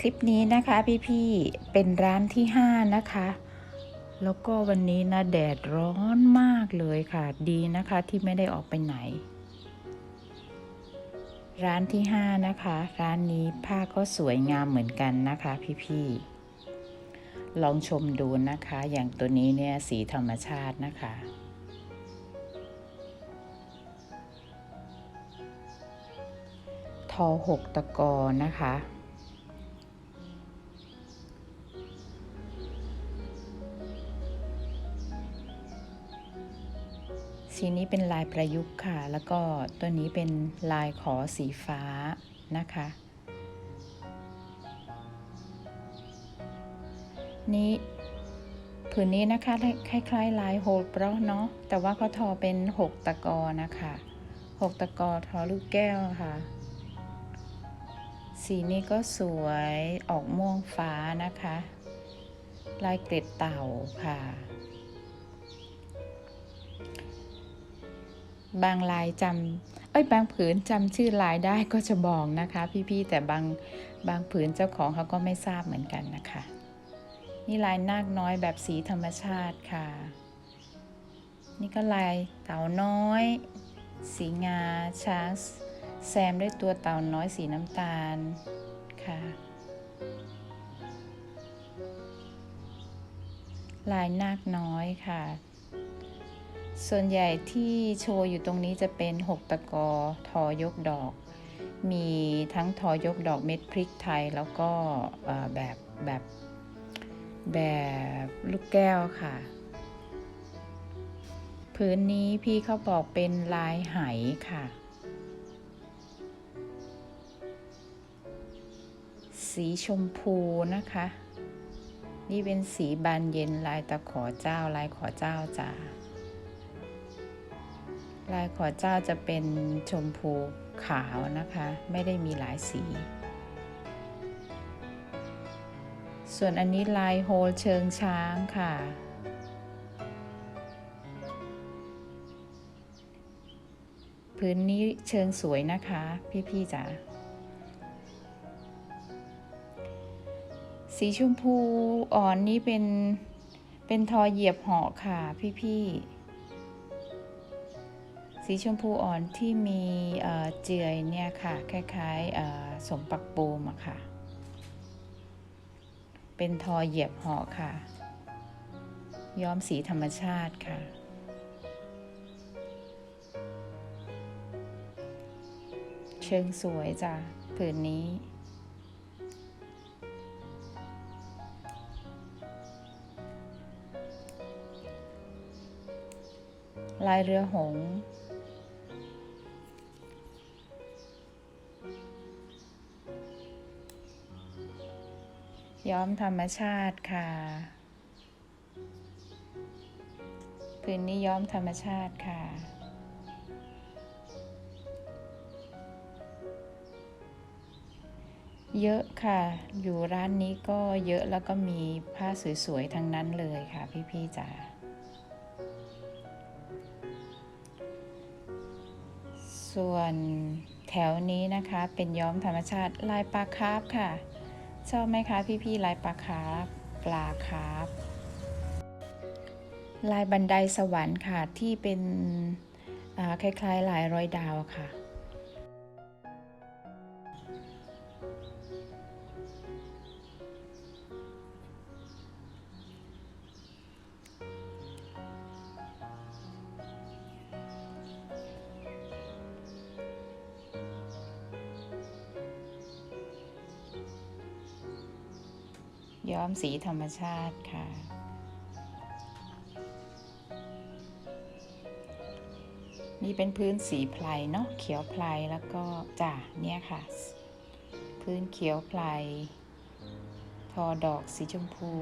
คลิปนี้นะคะพี่ๆเป็นร้านที่ 5 นะคะ แล้วก็วันนี้นะแดดร้อนมากเลยค่ะ ดีนะคะที่ไม่ได้ออกไปไหน ร้านที่ 5 นะคะ ร้านนี้ผ้าก็สวยงามเหมือนกันนะคะพี่ๆลองชมดูนะคะ อย่างตัวนี้เนี่ยสีธรรมชาตินะคะทอหกตะกอนะคะ สีนี้เป็นลายประยุกต์ค่ะ แล้วก็ตัวนี้เป็นลายขอสีฟ้านะคะ นี่ผืนนี้นะคะคล้ายๆลายโฮลบล็อกเนาะแต่ว่าเขาทอเป็น 6 ตะกอนะคะ 6 ตะกอทอลูกแก้วค่ะ สีนี้ก็สวยออกม่วงฟ้านะคะ ลายเกล็ดเต่าค่ะ บางลายจำเอ้ยบางผืนจำชื่อลายได้ก็จะบอกนะคะ พี่ๆแต่บางบางผืนเจ้าของเขาก็ไม่ทราบเหมือนกันนะคะ นี่ลายนาคน้อยแบบสีธรรมชาติค่ะ นี่ก็ลายเต่าน้อย สีงาช้างแซมด้วยตัวเต่าน้อยสีน้ำตาลค่ะ ลายนาคน้อยค่ะ ส่วนใหญ่ที่โชว์อยู่ตรงนี้จะเป็น 6 ตะกอทอยกดอก มีทั้งทอยกดอกเม็ดพริกไทย แล้วก็แบบแบบแบบลูกแก้วค่ะ พื้นนี้พี่เขาบอกเป็นลายไหค่ะ สีชมพูนะคะ นี่เป็นสีบานเย็นลายตะขอเจ้าลายขอเจ้าจ้า ลายขอเจ้าจะเป็นชมพูขาวนะคะ ไม่ได้มีหลายสี ส่วนอันนี้ลายโฮลเชิงช้างค่ะ พื้นนี้เชิงสวยนะคะ พี่ๆจ๋าสีชมพูอ่อนนี้เป็นเป็นทอเหยียบเหาะค่ะพี่ๆ สีชมพูอ่อนที่มีเจือยเนี่ยค่ะ คล้ายๆสมปักปูมอะค่ะ เป็นทอเหยียบหาะค่ะ ย้อมสีธรรมชาติค่ะเชิงสวยจ้ะผืนนี้ ลายเรือหง ย้อมธรรมชาติค่ะ พื้นนี้ย้อมธรรมชาติค่ะ เยอะค่ะ อยู่ร้านนี้ก็เยอะแล้วก็มีผ้าสวยๆ ทั้งนั้นเลยค่ะ พี่ๆจ๋า ส่วนแถวนี้นะคะเป็นย้อมธรรมชาติลายปลาคาร์ฟค่ะ ชอบไหมคะพี่ๆลายปลาคาร์ฟปลาคาร์ฟลายบันไดสวรรค์ค่ะที่เป็นคล้ายๆลายร้อยดาวค่ะ ย้อมสีธรรมชาติค่ะ นี่เป็นพื้นสีไพลเนาะเขียวไพลแล้วก็จ่าเนี่ยค่ะ พื้นเขียวไพลทอดอกสีชมพู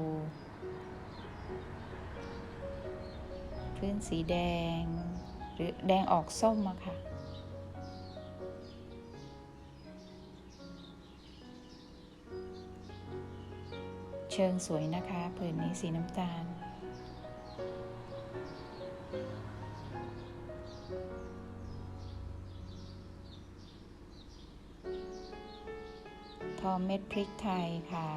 พื้นสีแดง หรือแดงออกส้มอะค่ะ ชิงสวยนะคะผืนนี้สีน้ำตาล ทอเม็ดพริกไทยค่ะ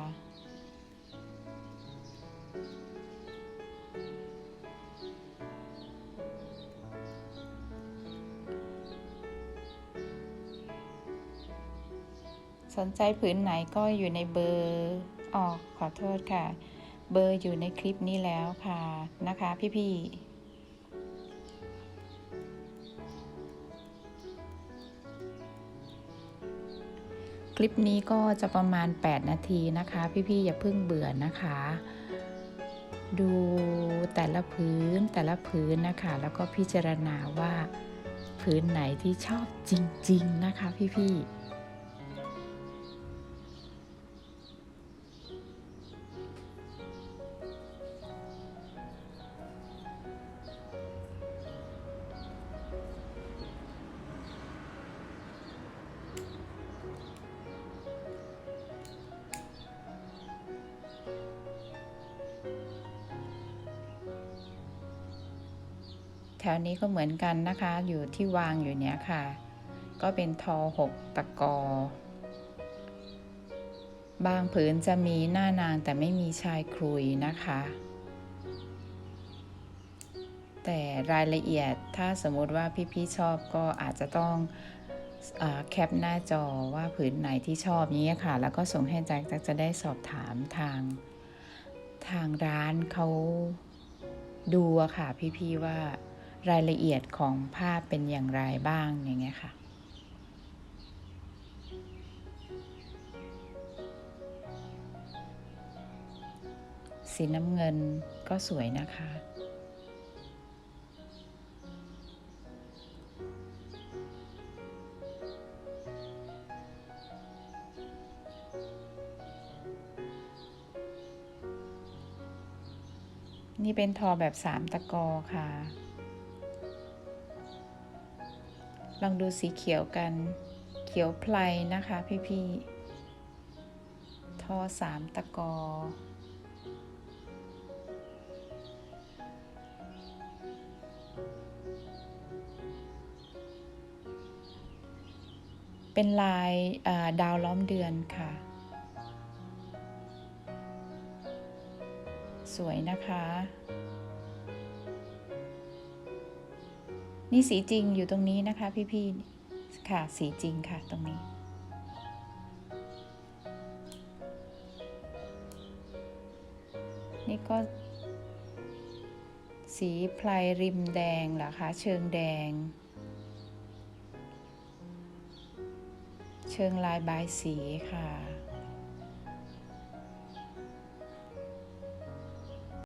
สนใจผืนไหนก็อยู่ในเบอร์ ออกขอโทษค่ะ เบอร์อยู่ในคลิปนี้แล้วค่ะนะคะ พี่ๆคลิปนี้ก็จะประมาณ 8 นาทีนะคะ พี่ๆอย่าเพิ่งเบื่อนะคะ ดูแต่ละพื้นแต่ละพื้นนะคะ แล้วก็พิจารณาว่า พื้นไหนที่ชอบจริง ๆ นะคะ พี่ๆ แถวนี้ก็เหมือนกันนะคะ อยู่ที่วางอยู่เนี้ยค่ะ ก็เป็นทอหกตะกอบางผืนจะมีหน้านางแต่ไม่มีชายครุยนะคะ แต่รายละเอียดถ้าสมมติว่าพี่ๆชอบก็อาจจะต้องอแคปหน้าจอว่าผืนไหนที่ชอบนี้ยค่ะ แล้วก็ส่งให้แจ็คแจ็คจะได้สอบถามทางทางร้านเขาดูอะค่ะพี่ๆว่า รายละเอียดของภาพเป็นอย่างไรบ้างอย่างเงี้ยค่ะ สีน้ำเงินก็สวยนะคะ นี่เป็นทอแบบสามตะกอค่ะ ลองดูสีเขียวกัน เขียวไพลนะคะพี่ๆทอสามตะกอ เป็นลายาดาวล้อมเดือนค่ะ สวยนะคะ นี่สีจริงอยู่ตรงนี้นะคะ พี่ๆค่ะสีจริงค่ะตรงนี้ นี่ก็สีพลายริมแดงเหรอคะเชิงแดง เชิงลายบายสีค่ะ